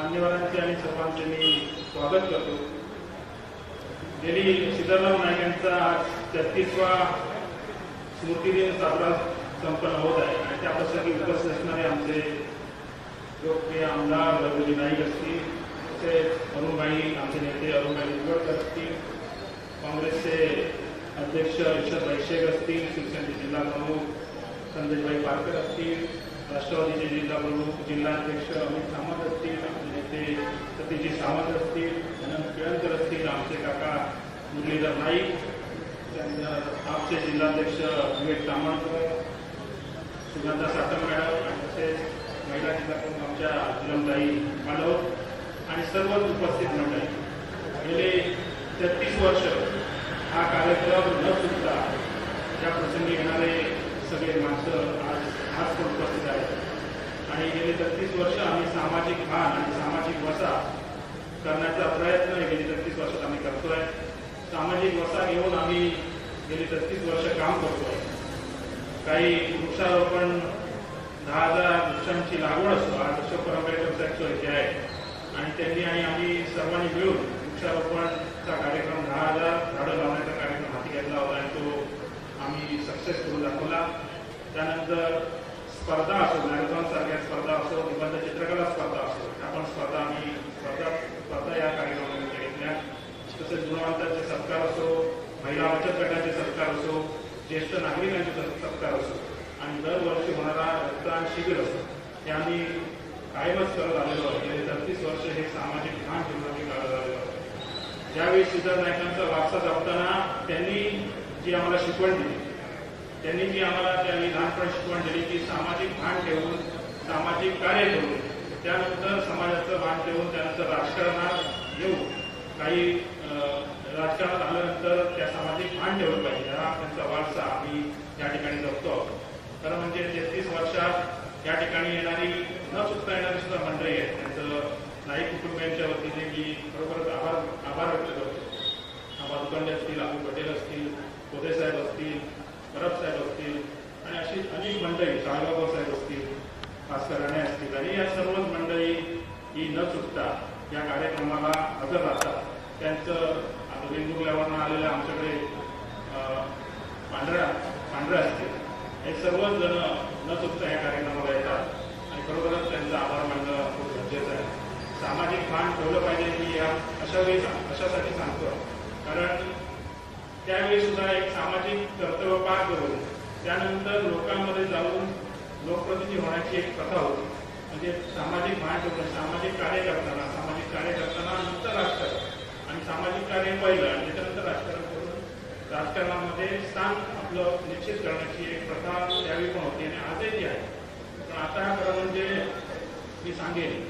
मान्यवरांचे आणि सर्वांचे मी स्वागत करतो. गेली श्रीधरराव नाईक यांचा आज तेहतीसवा स्मृती दिन साजरा संपन्न होत आहे. आणि त्या प्रसंगी उपस्थित असणारे आमचे लोकप्रिय आमदार रघुजी नाईक असतील तसेच अरुणबाई आमचे नेते अरुणबाई निवडकर असतील काँग्रेसचे अध्यक्ष ईश्वर वैशेक असतील शिवसेनेचे जिल्हा प्रमुख संदेशभाई पारकर असतील राष्ट्रवादीचे जिल्हा प्रमुख जिल्हाध्यक्ष अमित सामंत असतील ते सतीजी सावंत असतील अनंत केळकर असतील आमचे काका मुरलीधर नाईक आमचे जिल्हाध्यक्ष विवेक तामणकर सुगंधा साटम मॅडम आणि तसेच महिला जिल्हा प्रमुख आमच्या जिलमताई मालव आणि सर्वच उपस्थित मंडळी. गेले तेहतीस वर्ष हा कार्यक्रम न चुकता त्या प्रसंगी येणारे सगळे माणसं आज आज पण उपस्थित आहेत. आणि गेले तेहतीस वर्ष आम्ही सामाजिक भान करण्याचा प्रयत्न गेली तेहतीस वर्षात आम्ही करतोय. सामाजिक वसा घेऊन आम्ही गेली तेहतीस वर्ष काम करतोय. काही वृक्षारोपण दहा हजार वृक्षांची लागवड असतो हा अशोक परंपरेचा हे आहे. आणि त्यांनी आणि आम्ही सर्वांनी मिळून वृक्षारोपणचा कार्यक्रम दहा हजार झाडं लावण्याचा कार्यक्रम हाती घेतला होता आणि तो आम्ही सक्सेस करून दाखवला. त्यानंतर स्पर्धा असो मॅरेथॉन सारख्या स्पर्धा असो निबंध चित्रकला स्पर्धा असो आपण स्पर्धा आम्ही स्पर्धा स्पर्धा या कार्यक्रमामध्ये घेतल्या तसेच गुणवंतांचे सत्कार असो महिला बचत गटाचे सत्कार असो ज्येष्ठ नागरिकांचे सत्कार असो आणि दरवर्षी होणारा रक्तदान शिबिर असो हे आम्ही कायमच करत आलेलो आहे म्हणजे गेले तेहतीस वर्ष हे सामाजिक भान ठेवून आम्ही करत आलेलो आहे ज्यावेळी सिद्धार्थ नायकांचा वारसा जपताना त्यांनी जी आम्हाला शिकवण दिली त्यांनी जी आम्हाला त्यांनी लहानपणी शिकवण दिली की सामाजिक भान ठेवून सामाजिक कार्य ठेवून त्यानंतर समाजाचं मान ठेवून त्यानंतर राजकारणात येऊन काही अं, राजकारणात आल्यानंतर त्या सामाजिक मान ठेवलं पाहिजे. हा त्यांचा वारसा आम्ही या ठिकाणी जपतो खरं म्हणजे तेहतीस वर्षात या ठिकाणी येणारी न चुकता येणारी सुद्धा मंडळी आहेत. त्यांचं नाईक कुटुंबियांच्या वतीने की खरोखरच आभार आभार व्यक्त करतो आबा दुकांडे असतील अबू पटेल असतील कोदे साहेब असतील परब साहेब असतील आणि अशी अनेक मंडळी शाळगावकर साहेब असतील भास्कर राणे असतील आणि या सर्वच मंडळी ही न चुकता. या कार्यक्रमाला हजर राहतात. त्यांचं आता वेंगुर्ल्यावरनं आलेलं आमच्याकडे पांढऱ्या पांढऱ्या असतील हे सर्वच जण न चुकता या कार्यक्रमाला येतात. आणि खरोखरच त्यांचा आभार मानणं खूप गरजेचं आहे. सामाजिक भान ठेवलं पाहिजे मी या अशा वेळी अशासाठी सांगतो. कारण त्यावेळी सुद्धा एक सामाजिक कर्तव्य पार करून त्यानंतर लोकांमध्ये जाऊन लोकप्रतिनिधी होण्याची एक प्रथा होती. म्हणजे सामाजिक भान ठेवणं सामाजिक कार्य करताना सामाजिक कार्य करताना नंतर राजकारण. आणि सामाजिक कार्य पहिलं आणि त्याच्यानंतर राजकारण करून राजकारणामध्ये स्थान आपलं निश्चित करण्याची एक प्रथा त्यावेळी पण होती आणि आजही आहे. पण आता खरं म्हणजे मी सांगेन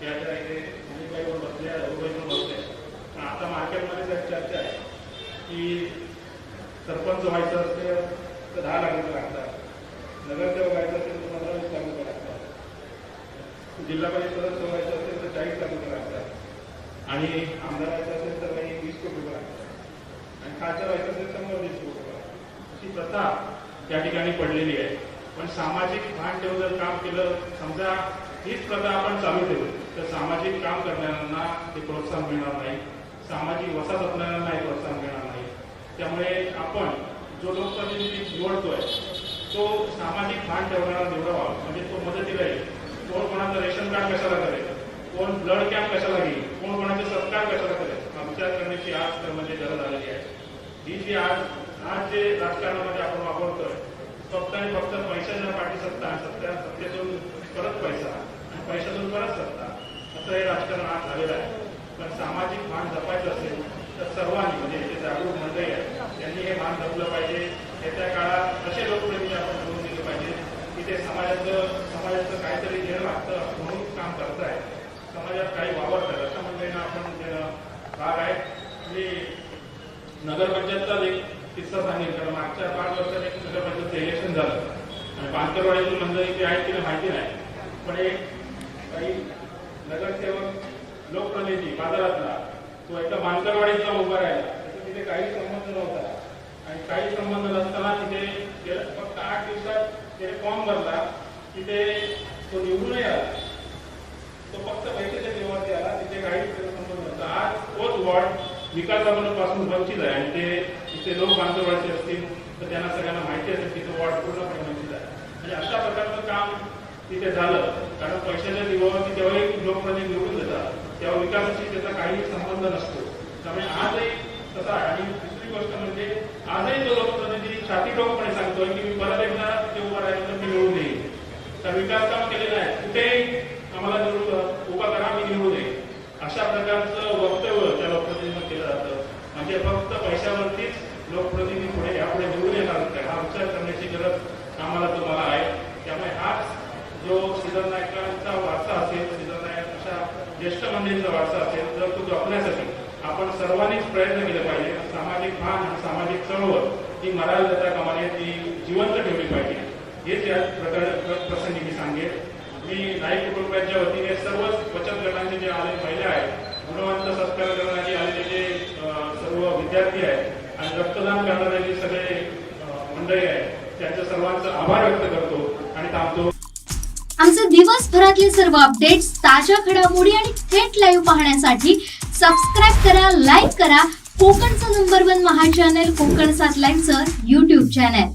की आता इथे मुलीबाई बसल्या रघुबाई बसल्या बसले. पण आता मार्केटमध्ये जर चर्चा आहे की सरपंच व्हायचं असेल तर दहा लाख रुपये लागतात. नगरसेवक व्हायचं असेल तर पंधरा वीस लाख लागतात जिल्हा परिषद सदस्य व्हायचं असेल तर चाळीस लाख रुपये लागतात. आणि आमदार व्हायचं असेल तर काही वीस कोटी रुपये लागतात. आणि खासदार व्हायचं असेल तर मग वीस कोटी रुपये अशी प्रथा त्या ठिकाणी पडलेली आहे. पण सामाजिक भान ठेवून जर काम केलं समजा हीच प्रथा आपण चालू ठेवली तर सामाजिक काम करणाऱ्यांना ते प्रोत्साहन मिळणार नाही. सामाजिक वसा जपणाऱ्यांना हे प्रोत्साहन मिळणार नाही. त्यामुळे आपण जो लोकप्रतिनिधी निवडतोय तो सामाजिक भान ठेवणारा निवडावा म्हणजे तो मदतीला येईल. कोण कोणाचं रेशन कार्ड कशाला करेल? कोण ब्लड कॅम्प कशाला घेईल? कोण कोणाचे सत्कार कशाला करेल? हा विचार करण्याची आज तर म्हणजे गरज आलेली आहे. ही जी आज आज जे राजकारणामध्ये आपण वापरतोय फक्त आणि फक्त पैशाच्या पाठी सत्ता आणि सत्ता सत्तेतून परत पैसा आणि पैशातून परत सत्ता असं हे राजकारण आज झालेलं आहे. पण सामाजिक भान जपायचं असेल तर सर्वांनी म्हणजे जे जागरूक मंडळी आहेत त्यांनी हे भान जपलं पाहिजे. येत्या काळात असे लोकप्रतिनिधी आपण करून दिले पाहिजे की ते समाजाचं समाजाचं काहीतरी घेणं लागतं म्हणून काम करताय. समाजात काही वावरतात असं मंडळींना आपण देणं भाग आहे मी नगरपंचायतचा एक किस्सा सांगेल कारण मागच्या पाच वर्षात एक नगरपंचायतचं इलेक्शन झालं. आणि बांकरवाडीतील मंडळी ते आहेत तिला माहिती नाही. पण एक काही नगरसेवक लोकप्रतिनिधी बाजारातला तो एका मांतरवाडीचा उभा राहिला. तिथे काही संबंध नव्हता. आणि काही संबंध नसताना तिथे गेल्या फक्त आठ दिवसात त्याने फॉर्म भरला तिथे तो निवडूनही आला. तो फक्त पैशाच्या जीवावरती आला तिथे काही संबंध आज तोच वॉर्ड विकासापासून वंचित आहे. आणि ते तिथे लोक बांधवाचे असतील तर त्यांना सगळ्यांना माहिती असेल की तो वॉर्ड पूर्णपणे वंचित आहे. म्हणजे अशा प्रकारचं काम तिथे झालं. कारण पैशाच्या जीवावरती जेव्हाही लोकप्रतिनिधी म्हणजे निवडून देतात तेव्हा विकासाशी त्याचा काही संबंध नसतो. त्यामुळे आजही तसा आहे. आणि दुसरी गोष्ट म्हणजे आजही तो लोकप्रतिनिधी छाती ठोकपणे सांगतोय की मी परत एकदा तिथे उभा राहिलो तर मी निवडून येईल तर विकास काम केलेलं आहे कुठेही आम्हाला निवडून उभा करा मी अशा प्रकारचं वक्तव्य त्या लोकप्रतिनिधीनं केलं जातं. म्हणजे फक्त पैशावरतीच लोकप्रतिनिधी पुढे यापुढे निवडून येणार का? हा विचार करण्याची गरज आम्हाला तुम्हाला आहे. त्यामुळे हाच जो श्रीधर वारसा असेल श्रीधर अशा ज्येष्ठ मंडळींचा वारसा असेल तर तो जपण्यासाठी आपण सर्वांनीच प्रयत्न केले पाहिजे. सामाजिक भान आणि सामाजिक चळवळ ही मराल देता कामाने ती जिवंत ठेवली पाहिजे. हेच या प्रकरण प्रसंगी मी सांगेन. मी नाईक कुटुंबाच्या वतीने सर्वच बचत गटांचे जे आले महिला आहेत गुणवंत सत्कार करणारे आलेले जे सर्व विद्यार्थी आहेत आणि रक्तदान करणारे जे सगळे मंडळी आहेत त्यांच्या सर्वांचा आभार व्यक्त करतो आणि थांबतो. आमचे दिवसभरातले सर्व अपडेट्स ताज्या घडामोडी आणि थेट लाईव्ह पाहण्यासाठी सबस्क्राईब करा लाईक करा. कोकणचं number one Maha channel Konkan सात लाईनचं युट्यूब चॅनल